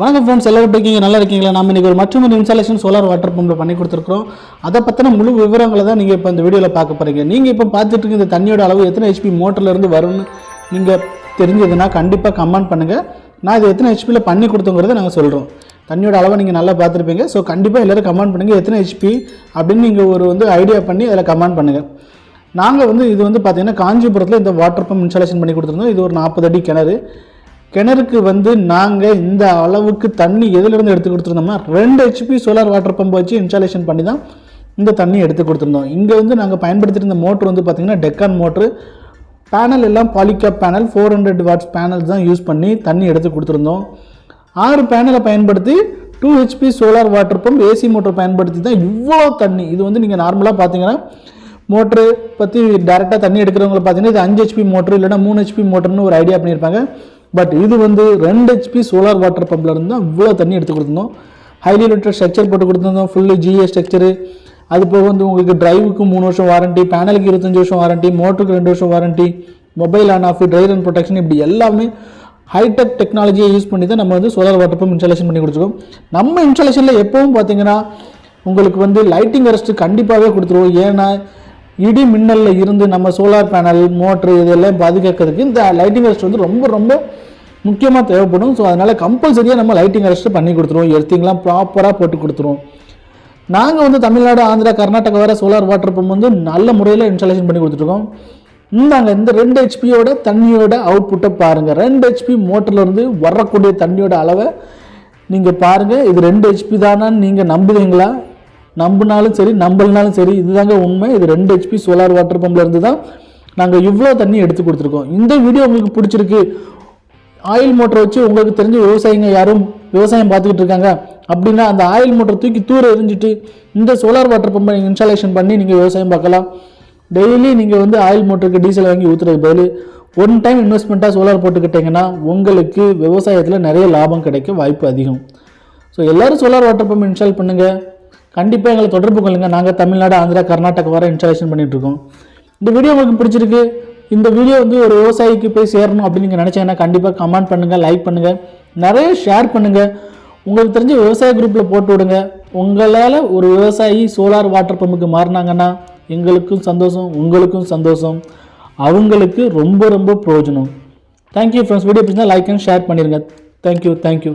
வணக்கம் ஃப்ரெண்ட்ஸ் எல்லாரும் எப்படி இருக்கீங்க நல்லா இருக்கீங்களா? நம்ம இன்றைக்கி ஒரு மற்றொரு இன்ஸ்டாலேஷன் சோலார் வாட்டர் பம்பில் பண்ணி கொடுத்துருக்கோம் அதை பற்றின முழு விவரங்களை தான் நீங்கள் இப்போ இந்த வீடியோவில் பார்க்க போகிறீங்க நீங்கள் இப்போ பார்த்துட்டு இருக்க இந்த தண்ணியோட அளவு எத்தனை ஹெச்பி மோட்டர்லேருந்து வரும்னு நீங்கள் தெரிஞ்சதுன்னா கண்டிப்பாக கமெண்ட் பண்ணுங்கள் நான் இது எத்தனை ஹெச்பியில் பண்ணி கொடுத்தோங்கிறத நாங்கள் சொல்கிறோம் தண்ணியோட அளவை நீங்கள் நல்லா பார்த்துருப்பீங்க. ஸோ கண்டிப்பாக எல்லோரும் கமெண்ட் பண்ணுங்கள் எத்தனை ஹெச்பி அப்படின்னு நீங்கள் ஒரு வந்து ஐடியா பண்ணி அதில் கமெண்ட் பண்ணுங்கள் நாங்கள் வந்து இது வந்து பார்த்திங்கன்னா காஞ்சிபுரத்தில் இந்த வாட்டர் பம்ப் இன்ஸ்டாலேஷன் பண்ணி கொடுத்துருந்தோம். இது ஒரு நாற்பது அடி கிணறு. கிணறுக்கு வந்து நாங்கள் இந்த அளவுக்கு தண்ணி எதுலேருந்து எடுத்து கொடுத்துருந்தோம்னா ரெண்டு ஹெச்பி சோலார் வாட்டர் பம்ப் வச்சு இன்ஸ்டாலேஷன் பண்ணி தான் இந்த தண்ணி எடுத்து கொடுத்துருந்தோம். இங்கே வந்து நாங்கள் பயன்படுத்திட்டு இருந்த மோட்ரு வந்து பார்த்திங்கன்னா டெக்கான் மோட்ரு பேனல் எல்லாம் Polycab panel four hundred watts panel தான் யூஸ் பண்ணி தண்ணி எடுத்து கொடுத்துருந்தோம். ஆறு பேனலை பயன்படுத்தி two HP solar water pump AC motor பயன்படுத்தி தான் இவ்வளோ தண்ணி. இது வந்து நீங்கள் நார்மலாக பார்த்தீங்கன்னா மோட்ரு பற்றி டேரெக்டாக தண்ணி எடுக்கிறவங்களை பார்த்தீங்கன்னா இது அஞ்சு ஹெச்பி மோட்ரு இல்லைனா மூணு ஹெச்பி மோட்டர்னு ஒரு ஐடியா பண்ணியிருப்பாங்க. பட் இது வந்து ரெண்டு ஹெச்பி சோலார் வாட்டர் பம்பில் இருந்தால் தான் இவ்வளோ தண்ணி எடுத்து கொடுத்துருந்தோம் ஹைலி லிட்டர் ஸ்ட்ரக்சர் போட்டு கொடுத்துருந்தோம். ஃபுல்லு ஜிஏ ஸ்ட்ரக்சரு அது போக வந்து உங்களுக்கு டிரைவுக்கு மூணு வருஷம் வாரண்டி பேனலுக்கு இருபத்தஞ்சு வருஷம் வாரண்டி மோட்டருக்கு ரெண்டு வருஷம் warranty mobile on off dry and protection இப்படி எல்லாமே ஹைடெக் டெக்னாலஜியை யூஸ் பண்ணி தான் நம்ம வந்து சோலார் வாட்டர் பம்ப் இன்ஸ்டாலேஷன் பண்ணி கொடுத்துருக்கோம். நம்ம இன்ஸ்டாலேஷனில் எப்பவும் பார்த்தீங்கன்னா உங்களுக்கு வந்து லைட்டிங் அரெஸ்ட் கண்டிப்பாகவே கொடுத்துருவோம். ஏன்னா இடி மின்னலில் இருந்து நம்ம சோலார் பேனல் மோட்ரு இதெல்லாம் பாதுகாக்கிறதுக்கு இந்த லைட்டிங் அரெஸ்ட் வந்து ரொம்ப ரொம்ப முக்கியமாக தேவைப்படும். ஸோ அதனால் கம்பல்சரியாக நம்ம லைட்டிங் அரெஸ்ட் பண்ணி கொடுத்துருவோம். எர்த்திங்லாம் ப்ராப்பராக போட்டு கொடுத்துருவோம். நாங்கள் வந்து தமிழ்நாடு ஆந்திரா கர்நாடகா வர சோலார் வாட்டர் பம்ப் வந்து நல்ல முறையில் இன்ஸ்டாலேஷன் பண்ணி கொடுத்துருக்கோம். இந்தாங்க இந்த ரெண்டு ஹெச்பியோட தண்ணியோட அவுட்புட்டை பாருங்கள் ரெண்டு ஹெச்பி மோட்டர்லேருந்து வரக்கூடிய தண்ணியோட அளவை நீங்கள் பாருங்கள் இது ரெண்டு ஹெச்பி தானான்னு நீங்கள் நம்புவீங்களா? நம்பினாலும் சரி நம்பலனாலும் சரி இதுதாங்க உண்மை. இது ரெண்டு ஹெச்பி சோலார் வாட்டர் பம்ப்லேருந்து தான் நாங்கள் இவ்வளோ தண்ணி எடுத்து கொடுத்துருக்கோம். இந்த வீடியோ உங்களுக்கு பிடிச்சிருக்கு. ஆயில் மோட்டரை வச்சு உங்களுக்கு தெரிஞ்ச விவசாயிங்க யாரும் விவசாயம் பார்த்துக்கிட்டு இருக்காங்க. அப்படின்னா அந்த ஆயில் மோட்டரை தூக்கி தூர எரிஞ்சிட்டு இந்த சோலார் வாட்டர் பம்பை இன்ஸ்டாலேஷன் பண்ணி நீங்கள் விவசாயம் பார்க்கலாம். டெய்லி நீங்கள் வந்து ஆயில் மோட்டருக்கு டீசல் வாங்கி ஊற்றுறது பதில் ஒன் டைம் இன்வெஸ்ட்மெண்ட்டாக சோலார் போட்டுக்கிட்டிங்கன்னா உங்களுக்கு விவசாயத்தில் நிறைய லாபம் கிடைக்க வாய்ப்பு அதிகம். ஸோ எல்லோரும் சோலார் வாட்டர் பம்ப் இன்ஸ்டால் பண்ணுங்கள் கண்டிப்பாக எங்களை தொடர்பு கொள்ளுங்கள் நாங்கள் தமிழ்நாடு ஆந்திரா கர்நாடகா வர இன்ஸ்டாலேஷன் பண்ணிகிட்ருக்கோம் இந்த வீடியோ உங்களுக்கு பிடிச்சிருக்கு. இந்த வீடியோ வந்து ஒரு விவசாயிக்கு போய் சேரணும் அப்படின்னு நீங்கள் நினச்சிங்கன்னா கண்டிப்பாக கமெண்ட் பண்ணுங்கள் லைக் பண்ணுங்கள் நிறைய ஷேர் பண்ணுங்கள் உங்களுக்கு தெரிஞ்ச விவசாய குரூப்பில் போட்டு விடுங்க. உங்களால் ஒரு விவசாயி சோலார் வாட்டர் பம்புக்கு மாறினாங்கன்னா எங்களுக்கும் சந்தோஷம் உங்களுக்கும் சந்தோஷம். அவங்களுக்கு ரொம்ப ரொம்ப பிரயோஜனம். தேங்க்யூ ஃப்ரெண்ட்ஸ் வீடியோ பிடிச்சா லைக் அண்ட் ஷேர் பண்ணிடுங்க தேங்க்யூ தேங்க்யூ